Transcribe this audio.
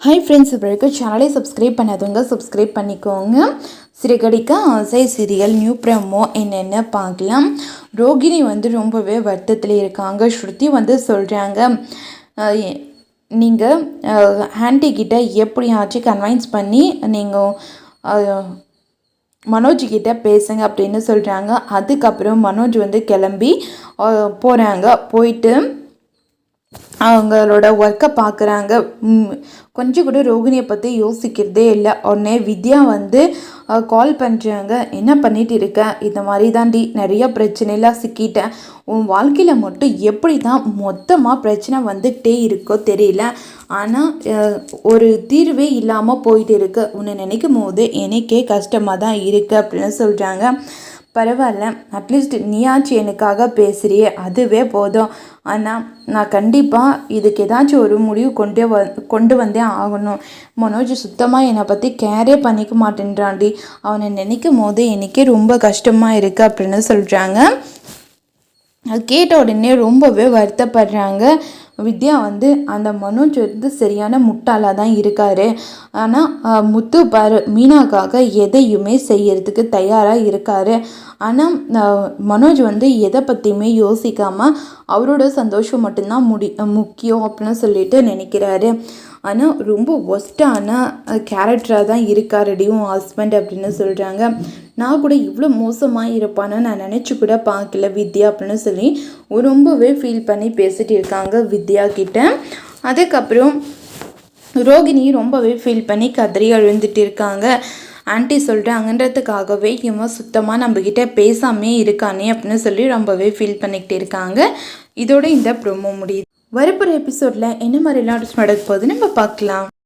Hi friends இப்போ இருக்க சேனலை சப்ஸ்கிரைப் பண்ணாதவங்க சப்ஸ்கிரைப் பண்ணிக்கோங்க. சிறுகடிக்க ஆசை சீரியல் நியூ ப்ரமோ என்னென்ன பார்க்கலாம். ரோகிணி வந்து ரொம்பவே வருத்தத்தில் இருக்காங்க. ஸ்ருதி வந்து சொல்கிறாங்க நீங்கள் ஆன்டி எப்படியாச்சும் கன்வைன்ஸ் பண்ணி நீங்கள் மனோஜ்கிட்ட பேசுங்க அப்படின்னு சொல்கிறாங்க அதுக்கப்புறம் மனோஜ் வந்து கிளம்பி போகிறாங்க போயிட்டு அவங்களோட ஒர்க்கை பார்க்குறாங்க கொஞ்சம் கூட ரோகிணியை பற்றி யோசிக்கிறதே இல்லை. உடனே வித்யா வந்து கால் பண்ணுறாங்க என்ன பண்ணிட்டு இருக்க? இந்த மாதிரி தாண்டி நிறைய பிரச்சனைலாம் சிக்கிட்டேன் உன் வாழ்க்கையில் மட்டும் எப்படி தான் மொத்தமாக பிரச்சனை வந்துகிட்டே இருக்கோ தெரியல. ஆனால் ஒரு தீர்வே இல்லாமல் போயிட்டு இருக்கு. உன்னை நினைக்கும் போது எனக்கே கஷ்டமாக தான் இருக்குது அப்படின்னு சொல்கிறாங்க பரவாயில்ல. அட்லீஸ்ட் நீயாச்சு எனக்காக பேசுகிறியே அதுவே போதும். ஆனால் நான் கண்டிப்பாக இதுக்கு ஏதாச்சும் ஒரு முடிவு கொண்டே வ கொண்டு வந்தே ஆகணும். மனோஜ் சுத்தமாக என்னை பற்றி கேரே பண்ணிக்க மாட்டேன்றாண்டி அவனை நினைக்கும் போது எனக்கே ரொம்ப கஷ்டமாக இருக்குது அப்படின்னு சொல்கிறாங்க அது கேட்ட உடனே ரொம்பவே வருத்தப்படுறாங்க. வித்யா வந்து அந்த மனோஜ் வந்து சரியான முட்டாளாக தான் இருக்கார் ஆனால் முத்து பாரு மீனாக்காக எதையுமே செய்யறதுக்கு தயாராக இருக்கார். ஆனால் மனோஜ் வந்து எதை பற்றியுமே யோசிக்காமல் அவரோட சந்தோஷம் மட்டும்தான் முடி முக்கியம் அப்படின்னு சொல்லிட்டு நினைக்கிறாரு. ஆனால் ரொம்ப ஒஸ்ட்டான கேரக்டராக தான் இருக்கார். உன் ஹஸ்பண்ட் அப்படின்னு சொல்கிறாங்க நான் கூட இவ்வளோ மோசமாக இருப்பான்னு நான் நினச்சி கூட பார்க்கல வித்யா அப்படின்னு சொல்லி. ரொம்பவே ஃபீல் பண்ணி பேசிட்டு இருக்காங்க வித்யா கிட்ட. அதுக்கப்புறம் ரோகிணி ரொம்பவே ஃபீல் பண்ணி கதறி அழுந்துட்டு இருக்காங்க. ஆன்டி சொல்கிறாங்கன்றதுக்காகவே இவன் சுத்தமாக நம்மக்கிட்ட பேசாமே இருக்கானே அப்படின்னு சொல்லி ரொம்பவே ஃபீல் பண்ணிக்கிட்டு இருக்காங்க. இதோட இந்த ப்ரொமோ முடியுது. வரப்போகிற எபிசோடில் என்ன மாதிரிலாம் நடக்க போகுது நம்ம பார்க்கலாம்.